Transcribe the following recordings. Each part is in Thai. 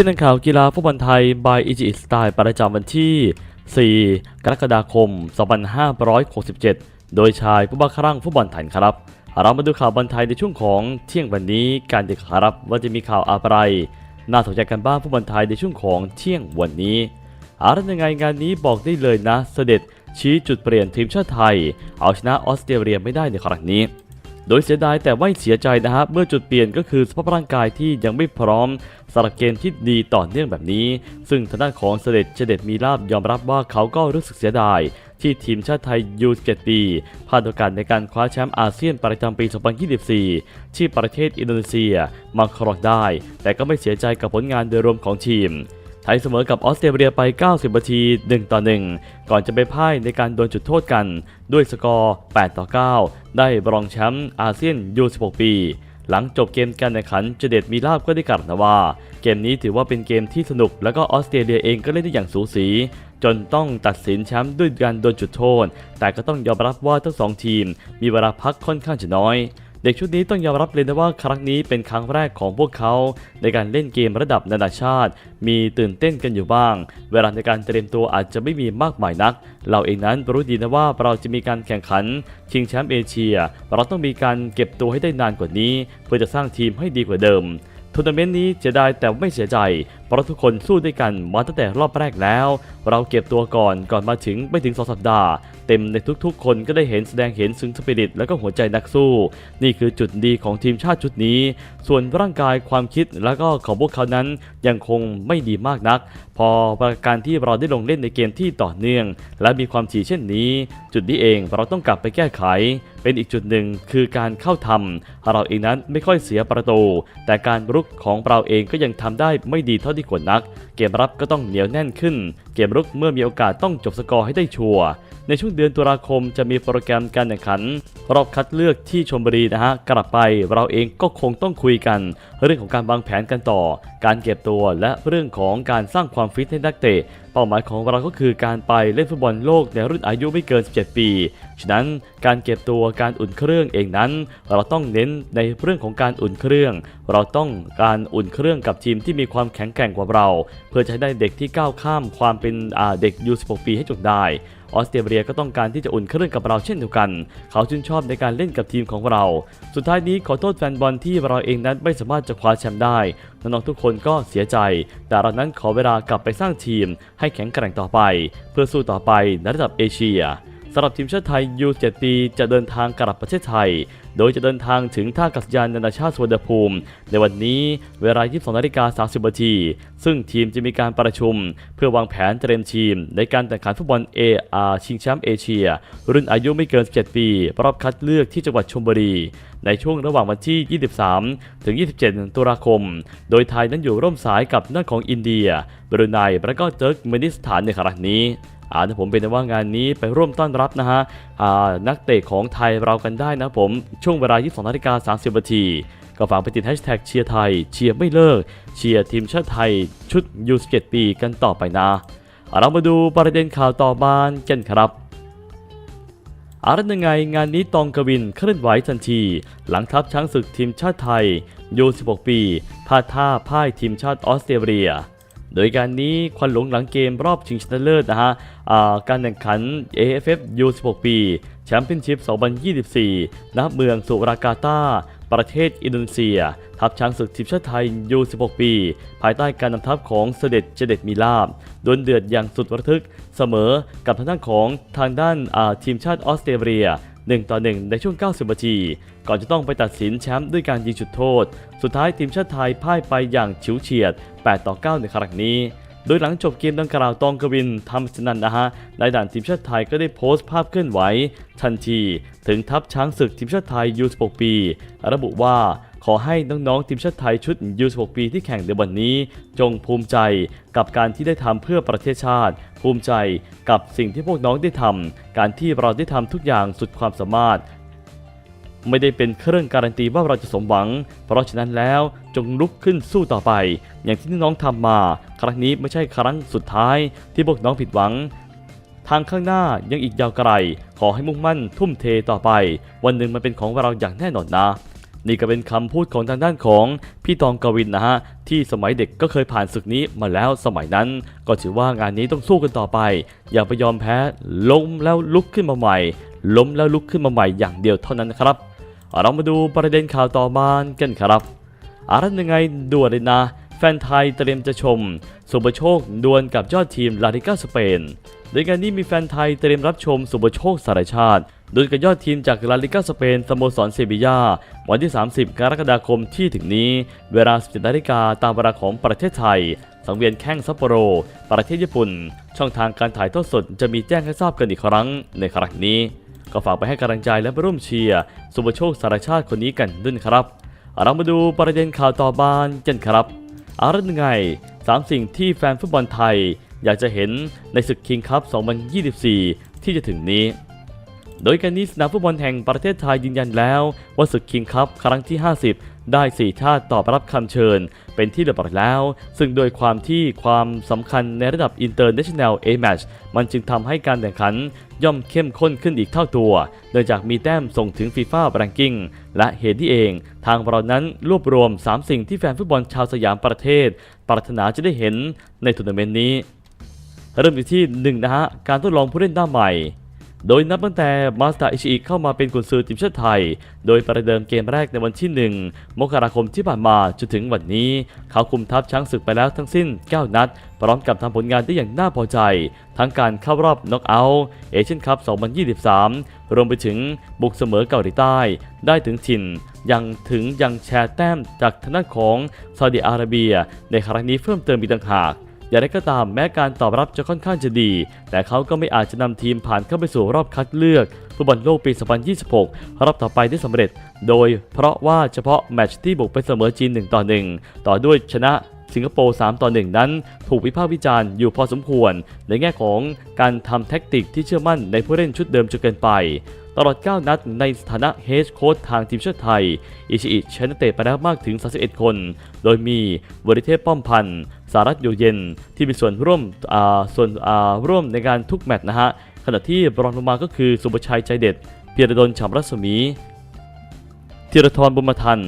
ที่นักข่าวกีฬาฟุตบอลไทย by e g i Style ประจำวันที่ 4 กรกฎาคม 2567 โดยชายผู้บ้าคลั่งฟุตบอลไทยครับ เรามาดูข่าวบอลไทยในช่วงของเที่ยงวันนี้การเด็กครับว่าจะมีข่าวอะไร น่าสนใจกันบ้างฟุตบอลไทยในช่วงของเที่ยงวันนี้อะไรยังไงงานนี้บอกได้เลยนะ เสด็จชี้จุดเปลี่ยนทีมชาติไทย เอาชนะออสเตรเลียไม่ได้ในครั้งนี้ โดยเสียดายแต่ไม่เสียใจนะฮะเมื่อจุดเปลี่ยนก็คือสภาพร่างกายที่ยังไม่พร้อมสำหรับเกมที่ดีต่อเนื่องแบบนี้ ซึ่งทางด้านของเสด็จเจเด็ดมีลาบยอมรับว่าเขาก็รู้สึกเสียดายที่ทีมชาติไทยยู17ปีพลาดโอกาสในการคว้าแชมป์อาเซียนประจำปี 2024 ที่ประเทศอินโดนีเซียมาครองได้ แต่ก็ไม่เสียใจกับผลงานโดยรวมของทีมไทยเสมอกับออสเตรเลียไป 90 นาที 1 ต่อ 1 ก่อนจะไปพ่ายในการโดนจุดโทษกัน ด้วยสกอร์ 8 ต่อ 9 ได้บรองแชมป์อาเซียนยู16 ปี หลังจบเกมการแข่งขันเจเด็ดมีลาบก็ได้กล่าวนะว่า เกมนี้ถือว่าเป็นเกมที่สนุก แล้วก็ออสเตรเลียเองก็เล่นได้อย่างสูสี จนต้องตัดสินแชมป์ด้วยการโดนจุดโทษ แต่ก็ต้องยอมรับว่าทั้งสองทีม มีเวลาพักค่อนข้างจะน้อย เด็กชุดนี้ต้องยอมรับเลยนะว่าครั้งนี้เป็นครั้งแรกของพวกเขา ในการเล่นเกมระดับนานาชาติ มีตื่นเต้นกันอยู่บ้าง เวลาในการเตรียมตัวอาจจะไม่มีมากมายนัก เราเองนั้นรู้ดีนะว่าเราจะมีการแข่งขันชิงแชมป์เอเชีย เราต้องมีการเก็บตัวให้ได้นานกว่านี้ เพื่อจะสร้างทีมให้ดีกว่าเดิมทัวร์นาเมนต์นี้เสียดายแต่ไม่เสียใจเพราะทุกคนสู้ด้วยกันมาตั้งแต่รอบแรกแล้ว เราเก็บตัวก่อนก่อนมาถึงไม่ถึง2สัปดาห์ เต็มในทุกๆ คนก็ได้เห็นแสดงเห็นซึ้งสปิริตและก็หัวใจนักสู้ นี่คือจุดดีของทีมชาติชุดนี้ ส่วนร่างกายความคิดแล้วก็ของพวกเขานั้นยังคงไม่ดีมากนัก พอประการที่เราได้ลงเล่นในเกมที่ต่อเนื่อง และมีความถี่เช่นนี้ จุดนี้เองเราต้องกลับไปแก้ไข เป็นอีกจุดหนึ่งคือการเข้าทำเราเองนั้นไม่ค่อยเสียประตู แต่การรุกของเราเองก็ยังทำได้ไม่ดีเท่าที่ควรนัก เกมรับก็ต้องเหนียวแน่นขึ้น เกมรุกเมื่อมีโอกาสต้องจบสกอร์ให้ได้ชัวร์ ในช่วงเดือนตุลาคมจะมีโปรแกรมการแข่งขัน รอบคัดเลือกที่ชมบุรีนะฮะกลับไปเราเองก็คงต้องคุยกัน เรื่องของการวางแผนกันต่อ การเก็บตัวและเรื่องของการสร้างความฟิตให้นักเตะ เป้าหมายของเราก็คือการไปเล่นฟุตบอลโลกในรุ่นอายุไม่เกิน 17 ปี ฉะนั้นการเก็บตัวการอุ่นเครื่องเองนั้น เราต้องเน้นในเรื่องของการอุ่นเครื่อง เราต้องการอุ่นเครื่องกับทีมที่มีความแข็งแกร่งกว่าเรา เพื่อจะให้ได้เด็กที่ก้าวข้ามความเป็นเด็กยู16 ปีให้จงได้ ออสเตรเลียก็ต้องการที่จะอุ่นเครื่องกับเราเช่นเดียวกัน เขาชื่นชอบในการเล่นกับทีมของเรา สุดท้ายนี้ขอโทษแฟนบอลที่เราเองนั้นไม่สามารถจะคว้าแชมป์ได้น้องๆทุกคนก็เสียใจ แต่เรานั้นขอเวลากลับไปสร้างทีม ให้แข็งแกร่งต่อไป เพื่อสู้ต่อไปในระดับเอเชีย สำหรับทีมชาติไทย U7 ปีจะเดินทางกลับประเทศไทย โดยจะเดินทางถึงท่ากัศยานนานาชาติสวนภูมิ ในวันนี้เวลา 22นาฬิกา30นาที ซึ่งทีมจะมีการประชุม เพื่อวางแผนเตรียมทีม ในการแข่งขันฟุตบอล AR ชิงแชมป์เอเชีย รุ่นอายุไม่เกิน 17 ปี รอบคัดเลือกที่จังหวัดชลบุรี ในช่วงระหว่างวันที่ 23 ถึง 27 ตุลาคม โดยไทยนั้นอยู่ร่วมสายกับนักของอินเดีย บรูไน และก็เติร์กเมนิสถานในครั้งนี้ อ่าถ้าผมเป็นว่างานนี้ไปร่วมต้อนรับนะฮะอ่านักเตะของไทยเรากันได้นะผม ช่วงเวลา 22นาฬิกา30นาทีก็ฝากไปติดแฮชแท็กเชียร์ไทย เชียร์ไม่เลิก เชียร์ทีมชาติไทย ชุดยู17ปีกันต่อไปนะ เรามาดูประเด็นข่าวต่อมากันครับอารันยังไงงานนี้ตองกวินเคลื่อนไหวทันที หลังทัพช้างศึกทีมชาติไทยยู16 ปีพลาดท่าพ่ายทีมชาติออสเตรเลีย โดยการนี้ควันหลงหลังเกมรอบชิงชนะเลิศนะฮะการแข่งขัน AFF U16 ปีแชมเปี้ยนชิพ 2024 ณ เมืองสุรากาตา ประเทศอินโดนีเซีย ทัพช้างศึกทีมชาติไทย U16 ปี ภายใต้การนำทัพของเสด็จเจเด็ดมีลาบดวลเดือดอย่างสุดระทึกเสมอกับทางด้านของทางด้านทีมชาติออสเตรเลีย 1 ต่อ 1 ในช่วง 90 นาที ก่อนจะต้องไปตัดสินแชมป์ด้วยการยิงจุดโทษ สุดท้ายทีมชาติไทยพ่ายไปอย่างฉิวเฉียด 8 ต่อ 9 ในครั้งนี้ โดยหลังจบเกมดังกล่าวตองกวินทำสนันนะฮะในด่านทีมชาติไทยก็ได้โพสต์ภาพเคลื่อนไหวทันที ถึงทัพช้างศึกทีมชาติไทยยู16ปี ระบุว่า ขอให้น้องๆทีมชาติไทยชุด U16 ปีที่แข่งในวันนี้ จงภูมิใจกับการที่ได้ทำเพื่อประเทศชาติ ภูมิใจกับสิ่งที่พวกน้องได้ทำการที่เราได้ทำทุกอย่างสุดความสามารถ ไม่ได้เป็นเครื่องการันตีว่าเราจะสมหวัง เพราะฉะนั้นแล้วจงลุกขึ้นสู้ต่อไป อย่างที่น้องทำมา ครั้งนี้ไม่ใช่ครั้งสุดท้าย ที่พวกน้องผิดหวังทางข้างหน้ายังอีกยาวไกล ขอให้มุ่งมั่นทุ่มเทต่อไป วันหนึ่งมันเป็นของเราอย่างแน่นอนนะ นี่ก็เป็นคำพูดของทางด้านของพี่ตองกวินนะฮะที่สมัยเด็กก็เคยผ่านศึกนี้มาแล้วสมัยนั้น ก็ถือว่างานนี้ต้องสู้กันต่อไป อย่าไปยอมแพ้ล้มแล้วลุกขึ้นมาใหม่ ล้มแล้วลุกขึ้นมาใหม่อย่างเดียวเท่านั้นครับ เรามาดูประเด็นข่าวต่อมากันครับอะไรยังไงด่วนเลยนะ แฟนไทยเตรียมจะชม สุปโชคดวลกับยอดทีมลาลิก้าสเปนโดยงานนี้มีแฟนไทยเตรียมรับชมสุปโชคสารชาติ โดยกับยอดทีมจากลาลิก้าสเปนสโมสรเซบียา วันที่ 30 กรกฎาคมที่ถึงนี้ เวลา 17นาฬิกาตามเวลาของประเทศไทย สังเวียนแข้งซัปโปโร ประเทศญี่ปุ่น ช่องทางการถ่ายทอดสดจะมีแจ้งให้ทราบกันอีกครั้งในครั้งนี้ ก็ฝากไปให้กำลังใจและไปร่วมเชียร์สุปโชคสารชาติคนนี้กันด้วยครับ เรามาดูประเด็นข่าวต่อบานกันครับอะไรยังไงสามสิ่งที่แฟนฟุตบอลไทย อยากจะเห็นในศึกคิงคัพ2024 ที่จะถึงนี้ โดยการนี้สนามฟุตบอลแห่งประเทศไทยยืนยันแล้ว ว่าศึกคิงคัพครั้งที่ 50 ได้ 4 ชาติตอบรับคำเชิญ เป็นที่เรียบร้อยแล้ว ซึ่งโดยความที่ความสำคัญในระดับ International A Match มันจึงทำให้การแข่งขันย่อมเข้มข้นขึ้นอีกเท่าตัวเนื่องจากมีแต้มส่งถึง FIFA Ranking และเหตุที่เอง ทางเรานั้นรวบรวม 3 สิ่งที่แฟนฟุตบอลชาวสยามประเทศ ปรารถนาจะได้เห็นในทัวร์นาเมนต์นี้ เริ่มที่ที่1นะฮะการทดลองผู้เล่นหน้าใหม่ โดยนับตั้งแต่มาสตาอิชิอิเข้ามาเป็นกุนซือทีมชาติไทย โดยประเดิมเกมแรกในวันที่ 1 มกราคมที่ผ่านมาจนถึงวันนี้ เขาคุมทัพช้างศึกไปแล้วทั้งสิ้น 9 นัด พร้อมกับทำผลงานได้อย่างน่าพอใจ ทั้งการเข้ารอบน็อกเอาท์เอเชียนคัพ 2023 รวมไปถึงบุกเสมอเกาหลีใต้ ได้ถึงถิ่นยังถึงยังแชร์แต้มจากทางด้านของซาอุดิอาระเบีย ในครั้งนี้เพิ่มเติมอีกต่างหาก อย่างไรก็ตามแม้การตอบรับจะค่อนข้างจะดี แต่เขาก็ไม่อาจจะนำทีมผ่านเข้าไปสู่รอบคัดเลือกฟุตบอลโลกปี 2026 รอบต่อไปได้สำเร็จ โดยเพราะว่าเฉพาะแมตช์ที่บุกไปเสมอจีน 1 ต่อ 1 ต่อด้วยชนะสิงคโปร์ 3 ต่อ 1 นั้น ถูกวิพากษ์วิจารณ์อยู่พอสมควร ในแง่ของการทำแท็กติกที่เชื่อมั่นในผู้เล่นชุดเดิมจนเกินไป ตลอด 9 นัดในฐานะเฮดโค้ชทางทีมชาติไทย อิชิอิใช้นักเตะไปแล้วมากถึง 31 คน โดยมีวริเทพป้อมพันธ์สารัตอยู่เย็น ที่มีส่วนร่วมส่วนอ่าร่วมในการทุกแมตช์นะฮะ ขณะที่รองลงมาก็คือสุประชัยใจเด็ด เพียรดลฉ่ำรัศมีธีรทรบุญมาทัน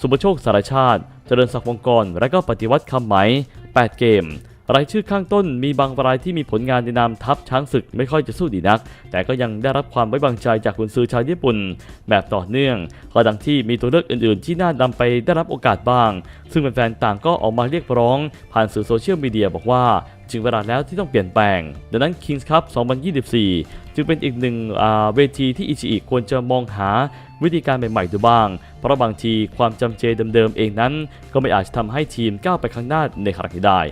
สุประโชคสารชาติ เจริญศักดิ์วงกร และก็ปฏิวัติคำไหม 8 เกม รายชื่อข้างต้นมีบางรายที่มีผลงานในนามทัพช้างศึกไม่ค่อยจะสู้ดีนัก แต่ก็ยังได้รับความไว้วางใจจากคุณซื้อชาวญี่ปุ่น แบบต่อเนื่องก็ดังที่มีตัวเลือกอื่นๆ ที่น่านำไปได้รับโอกาสบ้าง ซึ่งแฟนๆต่างก็ออกมาเรียกร้อง ผ่านสื่อโซเชียลมีเดียบอกว่าถึงเวลาแล้วที่ต้องเปลี่ยนแปลง ดังนั้น Kings Cup 2024 จึงเป็นอีกหนึ่งเวทีที่อิชิอิควรจะมองหาวิธีการใหม่ๆดูบ้าง เพราะบางทีความจำเจเดิมๆเองนั้น ก็ไม่อาจจะทำให้ทีมก้าวไปข้างหน้าในครั้งนี้ได้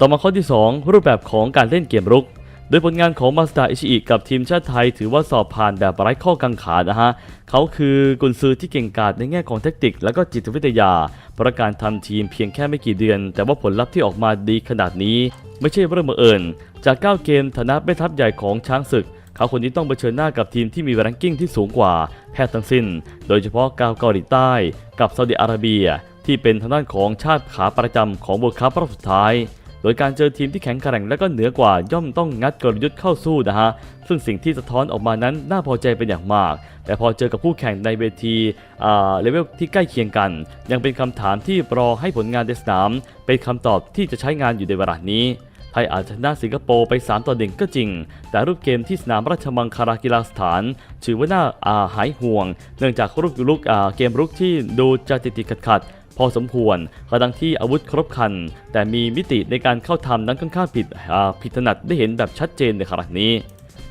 ต่อมาข้อที่ 2 รูปแบบของการเล่นเกมรุก โดยผลงานของมาสตาอิชิอิกับทีมชาติไทย ถือว่าสอบผ่านแบบไร้ข้อกังขานะฮะ เขาคือกุนซือที่เก่งกาจในแง่ของแทคติก และก็จิตวิทยา ประการทำทีมเพียงแค่ไม่กี่เดือน แต่ว่าผลลัพธ์ที่ออกมาดีขนาดนี้ ไม่ใช่เรื่องบังเอิญ จาก 9 เกมฐานะแม่ทัพใหญ่ของช้างศึกเขาคนนี้ต้องเผชิญหน้ากับทีมที่มีแรงกิ้งที่สูงกว่าแทบทั้งสิ้น โดยเฉพาะกาวเกาหลีใต้ กับซาอุดิอาระเบีย ที่เป็นทางด้านของชาติขาประจำของเวิลด์คัพรอบสุดท้าย โดยการเจอทีมที่แข็งแกร่งและก็เหนือกว่าย่อมต้องงัดกลยุทธ์เข้าสู้นะฮะ ซึ่งสิ่งที่สะท้อนออกมานั้นน่าพอใจเป็นอย่างมาก แต่พอเจอกับคู่แข่งในเวทีอาเลเวลที่ใกล้เคียงกัน ยังเป็นคำถามที่รอให้ผลงานในสนาม เป็นคำตอบที่จะใช้งานอยู่ในเวลานี้ไทยอาจจะชนะสิงคโปร์ไป 3 ต่อหนึ่งก็จริง แต่รูปเกมที่สนามราชมังคลากีฬาสถาน ถือว่าน่าอาหายห่วง เนื่องจากรูปลุกอ่าเกมรุกที่ดูจะติดติดขัดขด พอสมควรกระดังที่อาวุธครบคัน แต่มีมิติในการเข้าทำนั้นค่อนข้างผิดอ่าผิดถนัดได้เห็นแบบชัดเจนในขณะนี้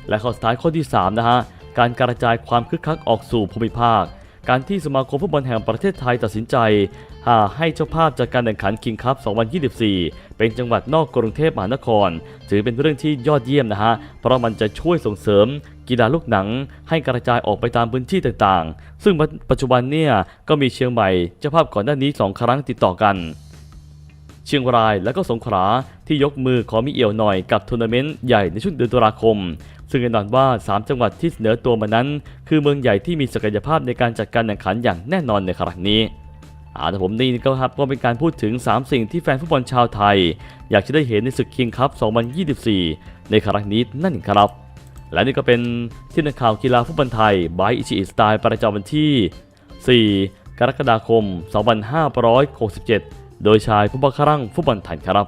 และข้อสุดท้ายข้อที่ 3 นะฮะ การกระจายความคึกคักออกสู่ภูมิภาค การที่สมาคมฟุตบอลแห่งประเทศไทยตัดสินใจ หาให้เจ้าภาพจัดการแข่งขันคิงคัพ 2024 เป็นจังหวัดนอกกรุงเทพมหานคร ถือเป็นเรื่องที่ยอดเยี่ยมนะฮะ เพราะมันจะช่วยส่งเสริมกีฬาลูกหนัง ให้กระจายออกไปตามพื้นที่ต่างๆ ซึ่งปัจจุบันเนี่ยก็มีเชียงใหม่เจ้าภาพก่อนหน้านี้ 2 ครั้งติดต่อกัน เชียงรายและก็สงขลาที่ยกมือขอมีเอี่ยวหน่อยกับทัวร์นาเมนต์ใหญ่ในช่วงเดือนตุลาคม ซึ่งแน่นอนว่า 3 จังหวัดที่เสนอตัวมานั้น คือเมืองใหญ่ที่มีศักยภาพในการจัดการแข่งขันอย่างแน่นอนในครั้งนี้ อาแต่ผมนี่ก็ครับก็เป็นการพูดถึง 3 สิ่งที่แฟนฟุตบอลชาวไทย อยากจะได้เห็นในศึกคิงคัพ 2024 ในครั้งนี้นั่นครับ และนี่ก็เป็นที่นักข่าวกีฬาฟุตบอลไทยบายอิชิอิสไตล์ประจำวันที่ 4 กรกฎาคม 2567 โดยชายผู้บังคับฟุตบอลไทยครับ